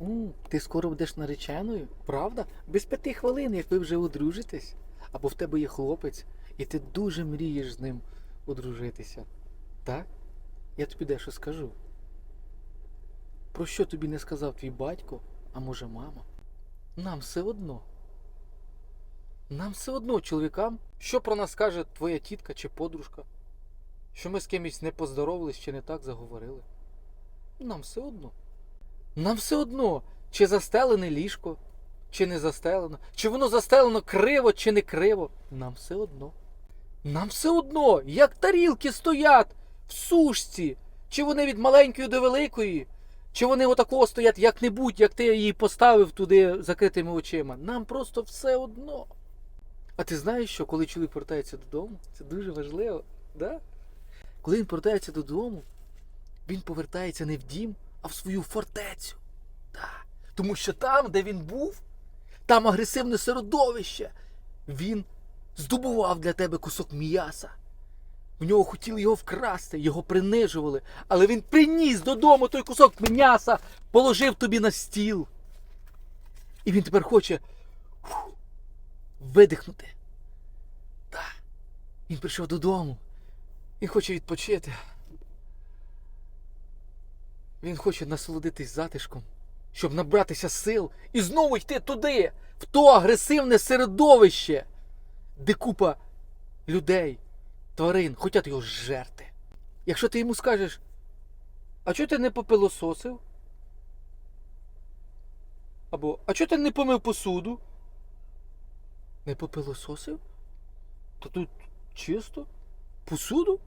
М, ти скоро будеш нареченою, правда? Без п'яти хвилин, як ви вже одружитесь. Або в тебе є хлопець, і ти дуже мрієш з ним одружитися. Так? Я тобі дещо скажу. Про що тобі не сказав твій батько, а може мама? Нам все одно. Нам все одно, чоловікам, що про нас каже твоя тітка чи подружка, що ми з кимось не поздоровались чи не так заговорили. Нам все одно. Нам все одно, чи застелене ліжко, чи не застелено, чи воно застелено криво, чи не криво. Нам все одно. Нам все одно, як тарілки стоять в сушці, чи вони від маленької до великої, чи вони отакого стоять як-небудь, як ти її поставив туди закритими очима. Нам просто все одно. А ти знаєш, що коли чоловік повертається додому, це дуже важливо, да? Коли він повертається додому, він повертається не в дім, а в свою фортецю. Да. Тому що там, де він був, там агресивне середовище. Він здобував для тебе кусок м'яса. В нього хотіли його вкрасти, його принижували, але він приніс додому той кусок м'яса, положив тобі на стіл. І він тепер хоче фу, видихнути. Так. Він прийшов додому. Він хоче відпочити. Він хоче насолодитись затишком, щоб набратися сил і знову йти туди, в то агресивне середовище, де купа людей, тварин хочуть його зжерти. Якщо ти йому скажеш, а чого ти не попилососив? Або а чого ти не помив посуду? Не попилососив? Та тут чисто? Посуду?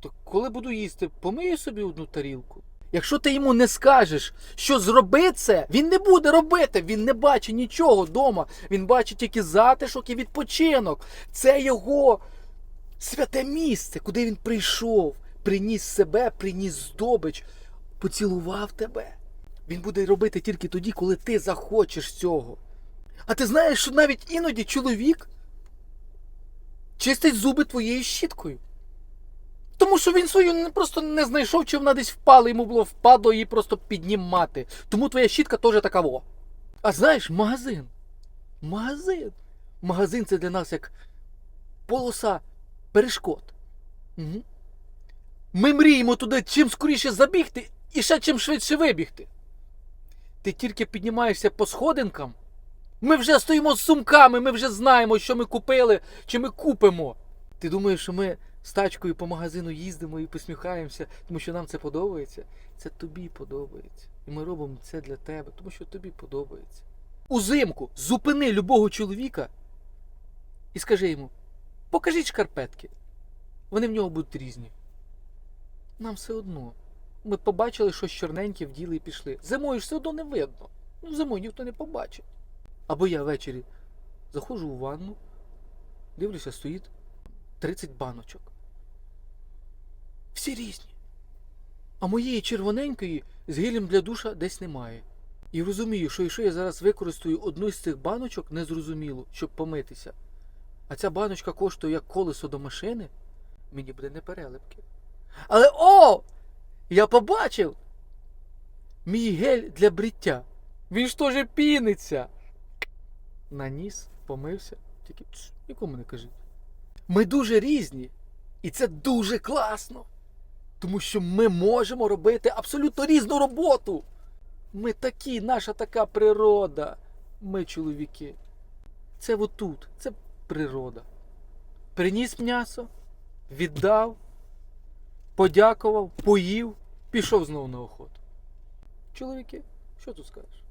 То коли буду їсти, помию собі одну тарілку. Якщо ти йому не скажеш, що зроби це, він не буде робити. Він не бачить нічого вдома. Він бачить тільки затишок і відпочинок. Це його святе місце, куди він прийшов, приніс себе, приніс здобич, поцілував тебе. Він буде робити тільки тоді, коли ти захочеш цього. А ти знаєш, що навіть іноді чоловік чистить зуби твоєю щіткою. Тому що він свою просто не знайшов, чи вона десь впала, йому було впадло її просто піднімати. Тому твоя щітка теж така во. А знаєш, магазин. Магазин. Магазин це для нас як полоса перешкод. Угу. Ми мріємо туди чим скоріше забігти і ще чим швидше вибігти. Ти тільки піднімаєшся по сходинкам. Ми вже стоїмо з сумками, ми вже знаємо, що ми купили, чи ми купимо. Ти думаєш, що ми з тачкою по магазину їздимо і посміхаємося, тому що нам це подобається? Це тобі подобається. І ми робимо це для тебе, тому що тобі подобається. Узимку зупини любого чоловіка і скажи йому: покажіть шкарпетки. Вони в нього будуть різні. Нам все одно. Ми побачили, що чорненьке вділи і пішли. Зимою ж все одно не видно. Ну, зимою ніхто не побачить. Або я ввечері заходжу у ванну, дивлюся, стоїть 30 баночок. Всі різні. А моєї червоненької з гелем для душа десь немає. І розумію, що якщо я зараз використаю одну з цих баночок незрозуміло, щоб помитися, а ця баночка коштує як колесо до машини, мені буде неперелепки. Але о! Я побачив! Мій гель для бриття. Він ж теж піниться. Наніс, помився, тільки «Тш, нікому не кажіть. Ми дуже різні, і це дуже класно. Тому що ми можемо робити абсолютно різну роботу. Ми такі, наша така природа. Ми чоловіки. Це отут, це природа. Приніс м'ясо, віддав, подякував, поїв, пішов знову на охоту. Чоловіки, що тут скажеш?